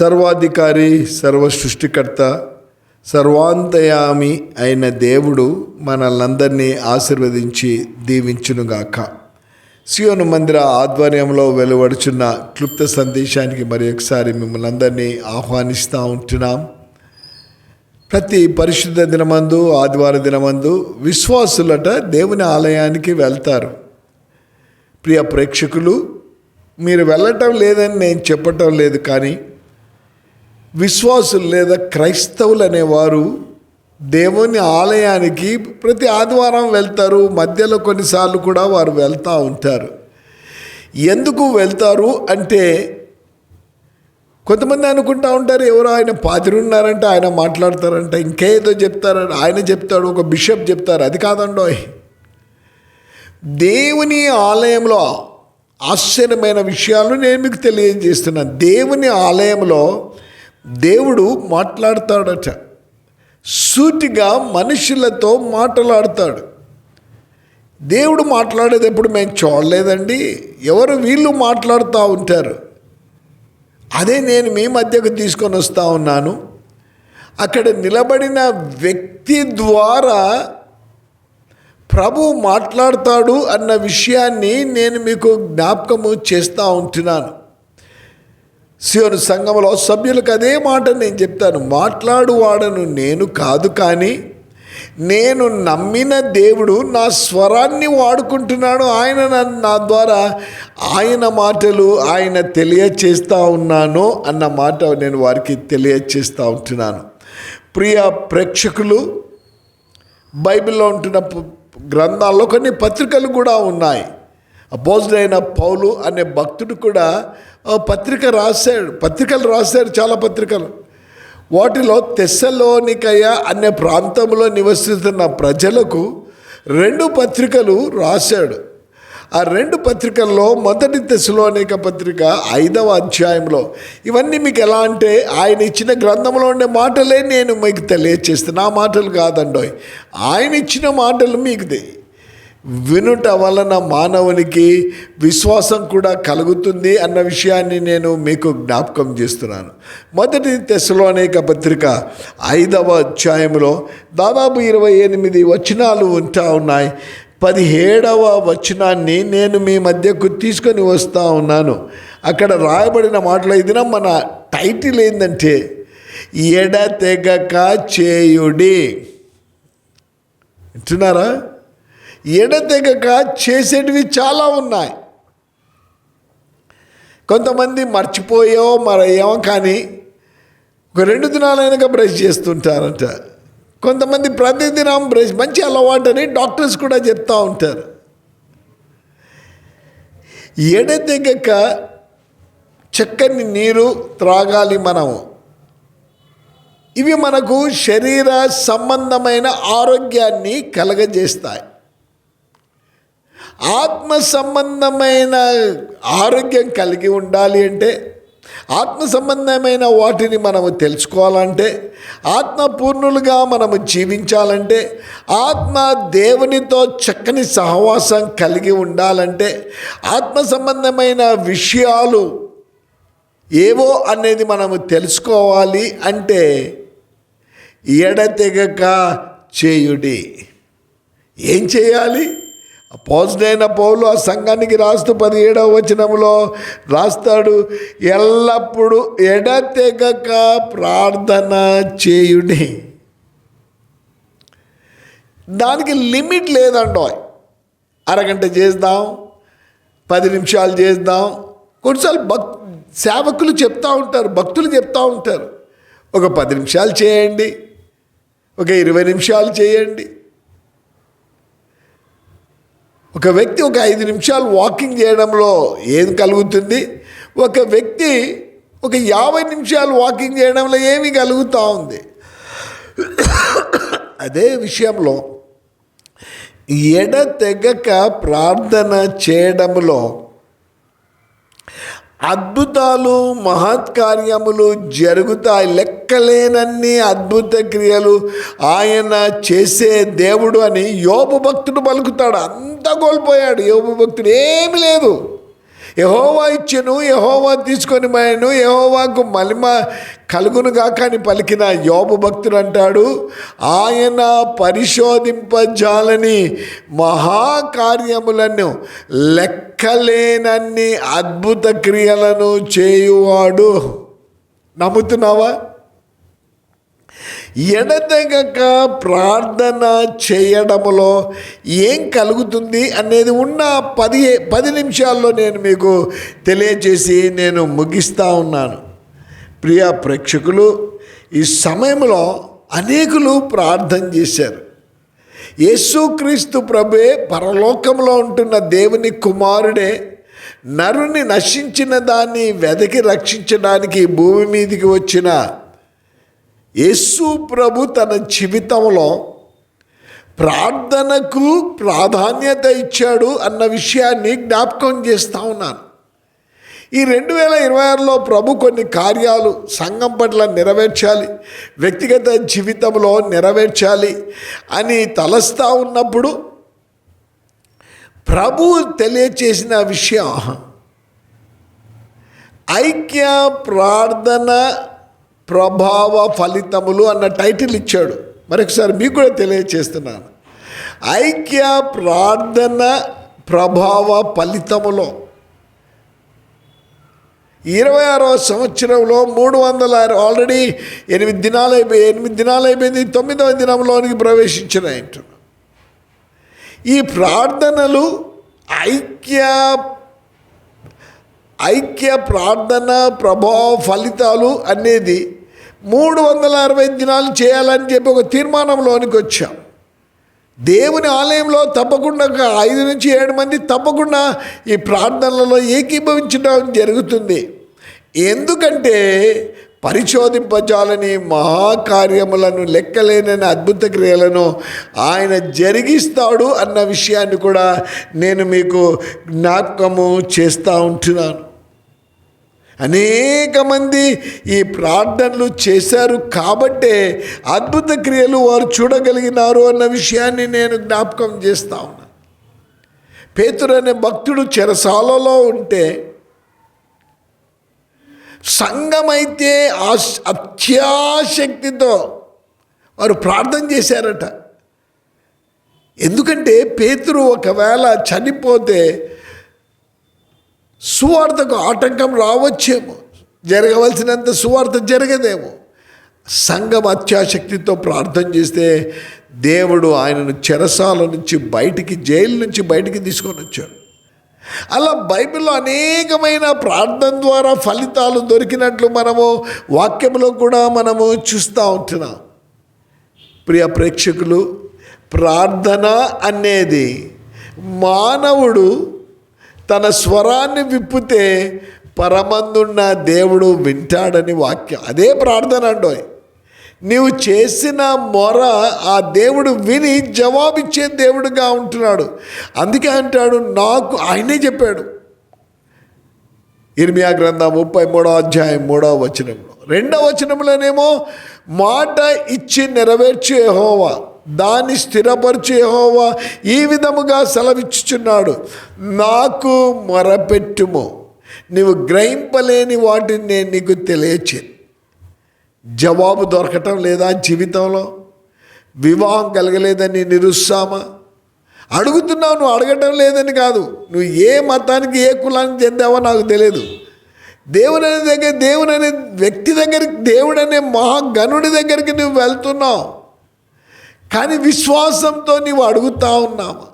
సర్వాధికారి సర్వ సృష్టికర్త సర్వాంతయామి అయిన దేవుడు మనల్నందరినీ ఆశీర్వదించి దీవించునుగాక. సియోను మందిర ఆధ్వర్యంలో వెలువడుచున్న క్లుప్త సందేశానికి మరి ఒకసారి మిమ్మల్ని అందరినీ ఆహ్వానిస్తూ ఉంటున్నాం. ప్రతి పరిశుద్ధ దినమందు ఆదివార దినమందు విశ్వాసులట దేవుని ఆలయానికి వెళ్తారు. ప్రియ ప్రేక్షకులు మీరు వెళ్ళటం లేదని నేను చెప్పటం లేదు కానీ విశ్వాసులు లేదా క్రైస్తవులు అనేవారు దేవుని ఆలయానికి ప్రతి ఆదివారం వెళ్తారు. మధ్యలో కొన్నిసార్లు కూడా వారు వెళ్తూ ఉంటారు. ఎందుకు వెళ్తారు అంటే కొంతమంది అనుకుంటా ఉంటారు ఎవరో ఆయన పాతిరి ఉన్నారంటే ఆయన మాట్లాడతారంట ఇంకేదో చెప్తారంట ఆయన చెప్తాడు ఒక బిషప్ చెప్తారు అది కాదండో. దేవుని ఆలయంలో ఆశ్చర్యమైన విషయాలను నేను మీకు తెలియజేస్తున్నాను. దేవుని ఆలయంలో దేవుడు మాట్లాడతాడట. సూటిగా మనుషులతో మాట్లాడతాడు. దేవుడు మాట్లాడేది ఎప్పుడు మేము చూడలేదండి. ఎవరు వీళ్ళు మాట్లాడుతూ ఉంటారు. అదే నేను మీ మధ్యకు తీసుకొని వస్తూ ఉన్నాను. అక్కడ నిలబడిన వ్యక్తి ద్వారా ప్రభు మాట్లాడతాడు అన్న విషయాన్ని నేను మీకు జ్ఞాపకము చేస్తూ ఉంటున్నాను. సియోను సంఘంలో సభ్యులకు అదే మాట నేను చెప్తాను. మాట్లాడువాడను నేను కాదు కానీ నేను నమ్మిన దేవుడు నా స్వరాన్ని వాడుకుంటున్నాడు. ఆయన నా ద్వారా ఆయన మాటలు ఆయన తెలియచేస్తూ ఉన్నాను అన్న మాట నేను వారికి తెలియచేస్తూ ఉంటున్నాను. ప్రియ ప్రేక్షకులు బైబిల్లో ఉంటున్న గ్రంథాల్లో కొన్ని పత్రికలు కూడా ఉన్నాయి. అపోజుడైన పౌలు అనే భక్తుడు కూడా పత్రిక రాశాడు. పత్రికలు రాశాడు చాలా పత్రికలు. వాటిలో తెస్సలోనికయ అనే ప్రాంతంలో నివసిస్తున్న ప్రజలకు రెండు పత్రికలు రాశాడు. ఆ రెండు పత్రికల్లో మొదటి తెస్సలోనిక పత్రిక ఐదవ అధ్యాయంలో ఇవన్నీ మీకు ఎలా అంటే ఆయన ఇచ్చిన గ్రంథంలో ఉండే మాటలే నేను మీకు తెలియచేస్తాను నా మాటలు కాదండోయ్. ఆయన ఇచ్చిన మాటలు మీకు వినుట వలన మానవునికి విశ్వాసం కూడా కలుగుతుంది అన్న విషయాన్ని నేను మీకు జ్ఞాపకం చేస్తున్నాను. మొదటి తెశలోనేక పత్రిక ఐదవ అధ్యాయంలో దాదాపు ఇరవై ఎనిమిది వచనాలు ఉంటా ఉన్నాయి. పదిహేడవ వచనాన్ని నేను మీ మధ్యకు తీసుకొని వస్తూ ఉన్నాను. అక్కడ రాయబడిన మాటలు ఇది మన టైటిల్ ఏంటంటే ఎడతెగక చేయుడి. వింటున్నారా? ఎడతెగక చేసేటివి చాలా ఉన్నాయి. కొంతమంది మర్చిపోయో మరయ్యో కానీ ఒక రెండు దినాలైనాక బ్రష్ చేస్తుంటారంట. కొంతమంది ప్రతిదినం బ్రష్ మంచి అలవాటని డాక్టర్స్ కూడా చెప్తూ ఉంటారు. ఎడతెగక చక్కని నీరు త్రాగాలి మనము. ఇవి మనకు శరీర సంబంధమైన ఆరోగ్యాన్ని కలగజేస్తాయి. ఆత్మ సంబంధమైన ఆరోగ్యం కలిగి ఉండాలి అంటే ఆత్మ సంబంధమైన వాటిని మనము తెలుసుకోవాలంటే ఆత్మపూర్ణులుగా మనము జీవించాలంటే ఆత్మ దేవునితో చక్కని సహవాసం కలిగి ఉండాలంటే ఆత్మ సంబంధమైన విషయాలు ఏవో అనేది మనము తెలుసుకోవాలి అంటే ఎడతెగక చేయుడి. ఏం చేయాలి? అపోజుడైన పౌలు ఆ సంఘానికి రాస్తూ పదిహేడవ వచనంలో రాస్తాడు ఎల్లప్పుడూ ఎడతెగక ప్రార్థన చేయుడి. దానికి లిమిట్ లేదండో. అరగంట చేద్దాం పది నిమిషాలు చేద్దాం. కొన్నిసార్లు భక్ సేవకులు చెప్తూ ఉంటారు భక్తులు చెప్తూ ఉంటారు. ఒక పది నిమిషాలు చేయండి ఒక ఇరవై నిమిషాలు చేయండి. ఒక వ్యక్తి ఒక ఐదు నిమిషాలు వాకింగ్ చేయడంలో ఏం కలుగుతుంది? ఒక వ్యక్తి ఒక యాభై నిమిషాలు వాకింగ్ చేయడంలో ఏమి కలుగుతూ ఉంది? అదే విషయంలో ఎడతెగక ప్రార్థన చేయడంలో అద్భుతాలు మహత్కార్యములు జరుగుతాయి. లెక్కలేనన్ని అద్భుత క్రియలు ఆయన చేసే దేవుడు అని యోపు భక్తుడు పలుకుతాడు. అంతా కోల్పోయాడు. యోబు భక్తుడు ఏమి లేదు. యహోవా ఇచ్చెను యహోవా తీసుకొని మాయను యహోవాకు మలిమ కలుగును గాక అని పలికిన యోబు భక్తుడు అంటాడు ఆయన పరిశోధింపజాలని మహాకార్యములను లెక్కలేనన్ని అద్భుత క్రియలను చేయువాడు. నమ్ముతున్నావా? ఎడతెగక ప్రార్థన చేయడములో ఏం కలుగుతుంది అనేది ఉన్న పది పది నిమిషాల్లో నేను మీకు తెలియజేసి నేను ముగిస్తూ ఉన్నాను. ప్రియ ప్రేక్షకులు ఈ సమయంలో అనేకులు ప్రార్థన చేశారు. యేసుక్రీస్తు ప్రభే పరలోకంలో ఉంటున్న దేవుని కుమారుడే నరుని నశించిన దాన్ని వెదకి రక్షించడానికి భూమి మీదికి వచ్చిన యేసు ప్రభు తన జీవితంలో ప్రార్థనకు ప్రాధాన్యత ఇచ్చాడు అన్న విషయాన్ని జ్ఞాపకం చేస్తూ ఉన్నాను. ఈ రెండు వేల ఇరవై ఆరులో ప్రభు కొన్ని కార్యాలు సంఘం పట్ల నెరవేర్చాలి వ్యక్తిగత జీవితంలో నెరవేర్చాలి అని తలస్తా ఉన్నప్పుడు ప్రభు తెలియచేసిన విషయం ఐక్య ప్రార్థన ప్రభావ ఫలితములు అన్న టైటిల్ ఇచ్చాడు. మరొకసారి మీకు కూడా తెలియచేస్తున్నాను. ఐక్య ప్రార్థన ప్రభావ ఫలితములో. ఇరవై ఆరో సంవత్సరంలో మూడు వందల ఆరు ఆల్రెడీ ఎనిమిది దినాలు అయిపోయి ఎనిమిది దినాలు అయిపోయింది తొమ్మిదవ దినంలోనికి ప్రవేశించిన ఈ ప్రార్థనలు ఐక్య ఐక్య ప్రార్థన ప్రభావ ఫలితాలు అనేది మూడు వందల అరవై దినాలు చేయాలని చెప్పి ఒక తీర్మానంలోనికి వచ్చాం. దేవుని ఆలయంలో తప్పకుండా ఐదు నుంచి ఏడు మంది తప్పకుండా ఈ ప్రార్థనలలో ఏకీభవించడం జరుగుతుంది. ఎందుకంటే పరిశోధింపజాలని మహాకార్యములను లెక్కలేనని అద్భుత క్రియలను ఆయన జరిగిస్తాడు అన్న విషయాన్ని కూడా నేను మీకు జ్ఞాపకము చేస్తూ ఉంటున్నాను. అనేక మంది ఈ ప్రార్థనలు చేశారు కాబట్టే అద్భుత క్రియలు వారు చూడగలిగినారు అన్న విషయాన్ని నేను జ్ఞాపకం చేస్తా ఉన్నాను పేతురు అనే భక్తుడు చెరసాలలో ఉంటే సంఘమైతే అత్యాశక్తితో వారు ప్రార్థన చేశారట. ఎందుకంటే పేతురు ఒకవేళ చనిపోతే సువార్తకు ఆటంకం రావచ్చేమో. జరగవలసినంత సువార్త జరగదేమో. సంఘం అత్యాశక్తితో ప్రార్థన చేస్తే దేవుడు ఆయనను చెరసాల నుంచి బయటికి జైలు నుంచి బయటికి తీసుకొని వచ్చాడు. అలా బైబిల్లో అనేకమైన ప్రార్థన ద్వారా ఫలితాలు దొరికినట్లు మనము వాక్యంలో కూడా మనము చూస్తూ ఉంటున్నాం. ప్రియ ప్రేక్షకులు ప్రార్థన అనేది మానవుడు తన స్వరాన్ని విప్పితే పరమందున్న దేవుడు వింటాడని వాక్యం. అదే ప్రార్థన అండోయ్. నీవు చేసిన మొర ఆ దేవుడు విని జవాబిచ్చే దేవుడుగా ఉంటున్నాడు. అందుకే అంటాడు నాకు ఆయనే చెప్పాడు. ఇర్మియా గ్రంథం ముప్పై మూడో అధ్యాయం మూడవ వచనంలో. రెండవ వచనంలోనేమో మాట ఇచ్చి నెరవేర్చే హోవా దాన్ని స్థిరపరచు యహోవా ఈ విధముగా సెలవిచ్చుచున్నాడు. నాకు మొరపెట్టుము నీవు గ్రహింపలేని వాటిని నేను నీకు తెలియచే. జవాబు దొరకటం లేదా జీవితంలో? వివాహం కలగలేదని నిరుత్సామా అడుగుతున్నావు నువ్వు అడగటం లేదని కాదు. నువ్వు ఏ మతానికి ఏ కులానికి చెందావో నాకు తెలియదు దేవుని అనే దగ్గర దేవుని అనే వ్యక్తి దగ్గరికి దేవుడు అనే మహాగణుడి దగ్గరికి నువ్వు వెళ్తున్నావు. కానీ విశ్వాసంతో నీవు అడుగుతా ఉన్నావు.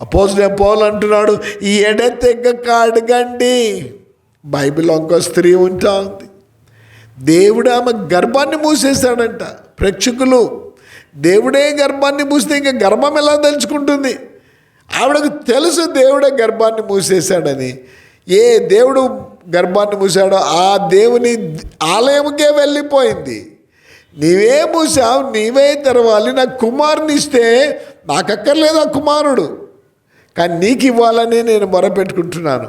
అపోజిట్ పోల్ అంటున్నాడు ఈ ఎడతెగ్గక అడగండి బైబిల్ ఇంకో స్త్రీ ఉంటా ఉంది. దేవుడు ఆమె గర్భాన్ని మూసేశాడంట. ప్రేక్షకులు దేవుడే గర్భాన్ని మూస్తే ఇంకా గర్భం ఎలా తెలుసుకుంటుంది ఆవిడకు తెలుసు దేవుడే గర్భాన్ని మూసేశాడని. ఏ దేవుడు గర్భాన్ని మూసాడో ఆ దేవుని ఆలయంకే వెళ్ళిపోయింది. నీవే మూసావు నీవే తెరవాలి నాకు కుమారుని ఇస్తే నాకు అక్కర్లేదు ఆ కుమారుడు. కానీ నీకు ఇవ్వాలని నేను మొరపెట్టుకుంటున్నాను.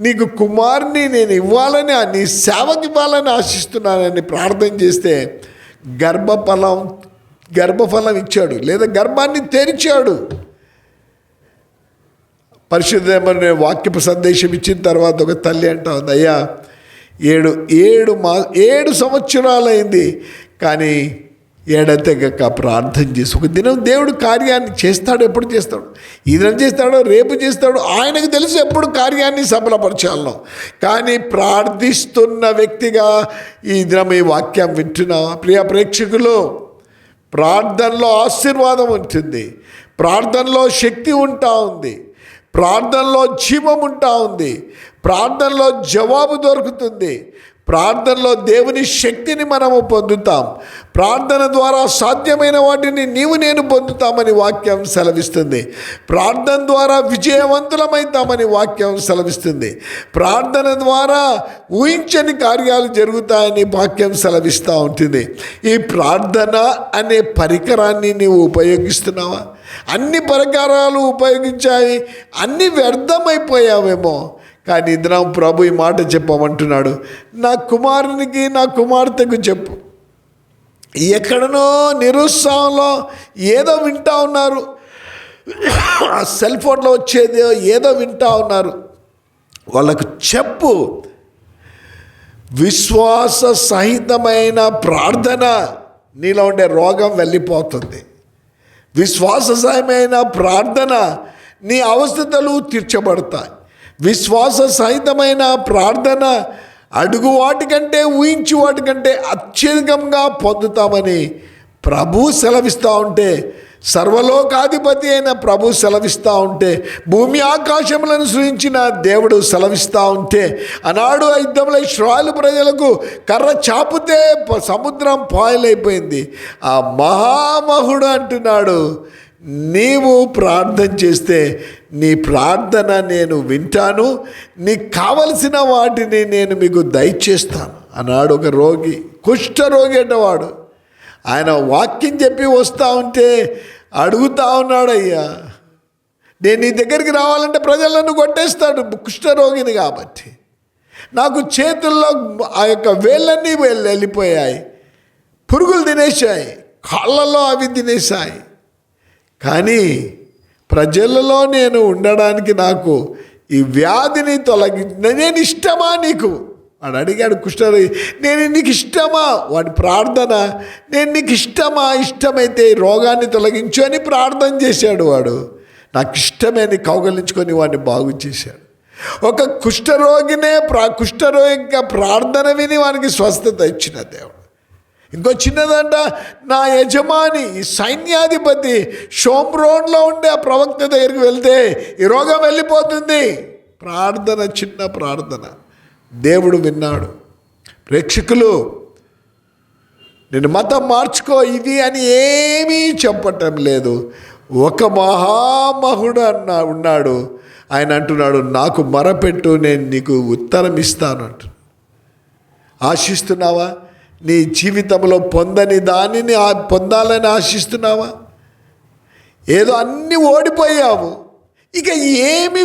నీకు కుమారుని నేను ఇవ్వాలని నీ సేవకి ఇవ్వాలని ఆశిస్తున్నానని ప్రార్థన చేస్తే గర్భఫలం గర్భఫలం ఇచ్చాడు. లేదా గర్భాన్ని తెరిచాడు. పరిశుద్ధమైన వాక్యపు సందేశం ఇచ్చిన తర్వాత ఒక తల్లి అంటా ఉంది అయ్యా ఏడు ఏడు మా ఏడు సంవత్సరాలైంది. కానీ ఏడతెగక ప్రార్థన చేసి ఒక దినం దేవుడు కార్యాన్ని చేస్తాడు ఎప్పుడు చేస్తాడు? ఈ దినం చేస్తాడో రేపు చేస్తాడు ఆయనకు తెలుసు ఎప్పుడు కార్యాన్ని సఫలపరచాలనో కానీ ప్రార్థిస్తున్న వ్యక్తిగా ఈ దినం ఈ వాక్యం వింటున్నా. ప్రియ ప్రేక్షకులు ప్రార్థనలో ఆశీర్వాదం ఉంటుంది. ప్రార్థనలో శక్తి ఉంటా ఉంది. ప్రార్థనలో జీవం ఉంటా ఉంది. ప్రార్థనలో జవాబు దొరుకుతుంది. ప్రార్థనలో దేవుని శక్తిని మనము పొందుతాం. ప్రార్థన ద్వారా సాధ్యమైన వాటిని నీవు నేను పొందుతామని వాక్యం సెలవిస్తుంది. ప్రార్థన ద్వారా విజయవంతులమైతామని వాక్యం సెలవిస్తుంది. ప్రార్థన ద్వారా ఊహించని కార్యాలు జరుగుతాయని వాక్యం సెలవిస్తూ ఉంటుంది. ఈ ప్రార్థన అనే పరికరాన్ని నీవు ఉపయోగిస్తున్నావా? అన్ని పరికరాలు ఉపయోగించాయి అన్ని వ్యర్థమైపోయావేమో. కానీ ఇద్దరం ప్రభు ఈ మాట చెప్పమంటున్నాడు నా కుమారునికి నా కుమార్తెకు చెప్పు. ఎక్కడనో నిరుత్సాహంలో ఏదో వింటా ఉన్నారు. ఆ సెల్ ఫోన్లో వచ్చేది ఏదో వింటా ఉన్నారు. వాళ్ళకు చెప్పు. విశ్వాస సహితమైన ప్రార్థన నీలో ఉండే రోగం వెళ్ళిపోతుంది. విశ్వాస విశ్వాసమైన ప్రార్థన నీ అవస్థతలు తీర్చబడతాయి. విశ్వాస సహితమైన ప్రార్థన అడుగు వాటికంటే ఊహించు వాటికంటే అత్యధికంగా పొందుతామని ప్రభు సెలవిస్తూ ఉంటే సర్వలోకాధిపతి అయిన ప్రభు సెలవిస్తూ ఉంటే భూమి ఆకాశములను సృజించిన దేవుడు సెలవిస్తూ ఉంటే ఆనాడు యుద్ధంలో ఇస్రాయలు ప్రజలకు కర్ర చాపుతే సముద్రం పాయలైపోయింది. ఆ మహామహుడు అంటున్నాడు నీవు ప్రార్థన చేస్తే నీ ప్రార్థన నేను వింటాను నీకు కావలసిన వాటిని నేను మీకు దయచేస్తాను అన్నాడు ఒక రోగి కుష్ఠరోగి అంటవాడు ఆయన వాక్యం చెప్పి వస్తూ ఉంటే అడుగుతా ఉన్నాడు అయ్యా నేను నీ దగ్గరికి రావాలంటే ప్రజలను కొట్టేస్తాడు కుష్ఠరోగిని కాబట్టి. నాకు చేతుల్లో ఆ యొక్క వేళ్ళన్నీ వెళ్ళి- వెళ్ళిపోయాయి పురుగులు తినేసాయి కాళ్ళలో అవి తినేసాయి కానీ ప్రజలలో నేను ఉండడానికి నాకు ఈ వ్యాధిని తొలగి నేను ఇష్టమా నీకు? వాడు అడిగాడు కుష్ఠరోగి నేను నీకు ఇష్టమా? వాడి ప్రార్థన నేను నీకు ఇష్టమా? ఇష్టమైతే రోగాన్ని తొలగించు అని ప్రార్థన చేశాడు వాడు. నాకు ఇష్టమే అని కౌగలించుకొని వాడిని బాగు చేశాడు. ఒక కుష్ఠరోగినే ప్రా కుష్ఠరోగి ప్రార్థన విని వానికి స్వస్థత ఇచ్చిన దేవుడు. ఇంకో చిన్నదంట నా యజమాని సైన్యాధిపతి షోమ్రోన్లో ఉండే ఆ ప్రవక్త దగ్గరికి వెళ్తే ఈ రోగం వెళ్ళిపోతుంది. ప్రార్థన చిన్న ప్రార్థన. దేవుడు విన్నాడు. ప్రేక్షకులు నేను మతం మార్చుకో ఇది అని ఏమీ చెప్పటం లేదు. ఒక మహామహుడు అన్న ఉన్నాడు. ఆయన అంటున్నాడు నాకు మరపెట్టు నేను నీకు ఉత్తరం ఇస్తాను అంటు ఆశిస్తున్నావా? నీ జీవితంలో పొందని దానిని ఆ- పొందాలని ఆశిస్తున్నావా? ఏదో అన్నీ ఓడిపోయావు. ఇక ఏమి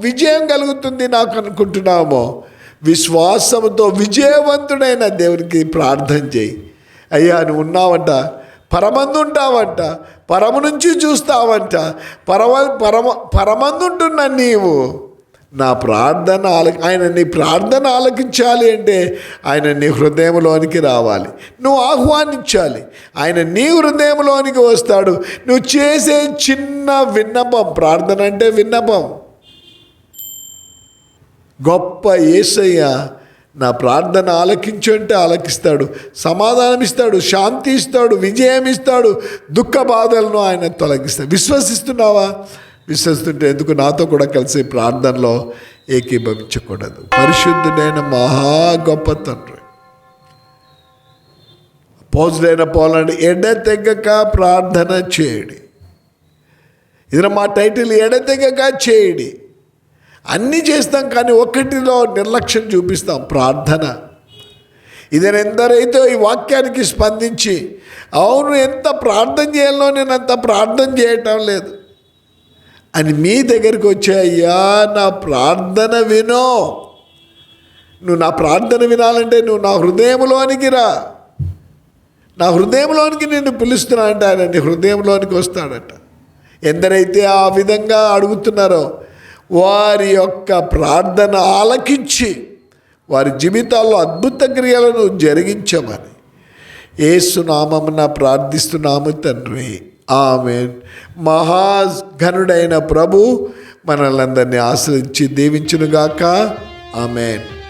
విజయం కలుగుతుంది నాకు అనుకుంటున్నామో? విశ్వాసంతో విజయవంతుడైన దేవునికి ప్రార్థన చేయి. అయ్యా నువ్వు ఉన్నావంట. పరమందు ఉంటావంట. పరమ నుంచి చూస్తావంట. పరమ పరమ పరమందుంటున్న నీవు. నా ప్రార్థన ఆల ఆయన నీ ప్రార్థన ఆలకించాలి అంటే ఆయన నీ హృదయంలోనికి రావాలి. నువ్వు ఆహ్వానించాలి. ఆయన నీ హృదయంలోనికి వస్తాడు. నువ్వు చేసే చిన్న విన్నపం ప్రార్థన అంటే విన్నపం. గొప్ప ఏసయ్య నా ప్రార్థన ఆలకించు అంటే ఆలకిస్తాడు. సమాధానం ఇస్తాడు శాంతి ఇస్తాడు విజయం ఇస్తాడు దుఃఖ బాధలను ఆయన తొలగిస్తాడు. విశ్వసిస్తున్నావా? విశ్వస్తుంటే ఎందుకు నాతో కూడా కలిసి ప్రార్థనలో ఏకీభవించకూడదు. పరిశుద్ధుడైన మహా గొప్ప తండ్రి. పోజుడైన పోలండి ఎడతెగక ప్రార్థన చేయడి. ఇది మా టైటిల్ ఎడతెగక చేయడి. అన్నీ చేస్తాం కానీ ఒకటిలో నిర్లక్ష్యం చూపిస్తాం ప్రార్థన. ఇది ఎందరైతే ఈ వాక్యానికి స్పందించి అవును ఎంత ప్రార్థన చేయాలో నేను అంత ప్రార్థన చేయటం లేదు. అని మీ దగ్గరికి వచ్చే అయ్యా నా ప్రార్థన వినో. నువ్వు నా ప్రార్థన వినాలంటే నువ్వు నా హృదయంలోనికి రా. నా హృదయంలోనికి నిన్ను పిలుస్తున్నా అంటే ఆయన నీ హృదయంలోనికి వస్తాడట. ఎందరైతే ఆ విధంగా అడుగుతున్నారో వారి యొక్క ప్రార్థన ఆలకించి వారి జీవితాల్లో అద్భుత క్రియలను జరిగించమని. ఏసునామమున ప్రార్థిస్తున్నాము తండ్రి. ఆమె మహాఘనుడైన ప్రభు మనల్ని అందరినీ ఆశ్రయించి దీవించునుగాక. ఆమెన్.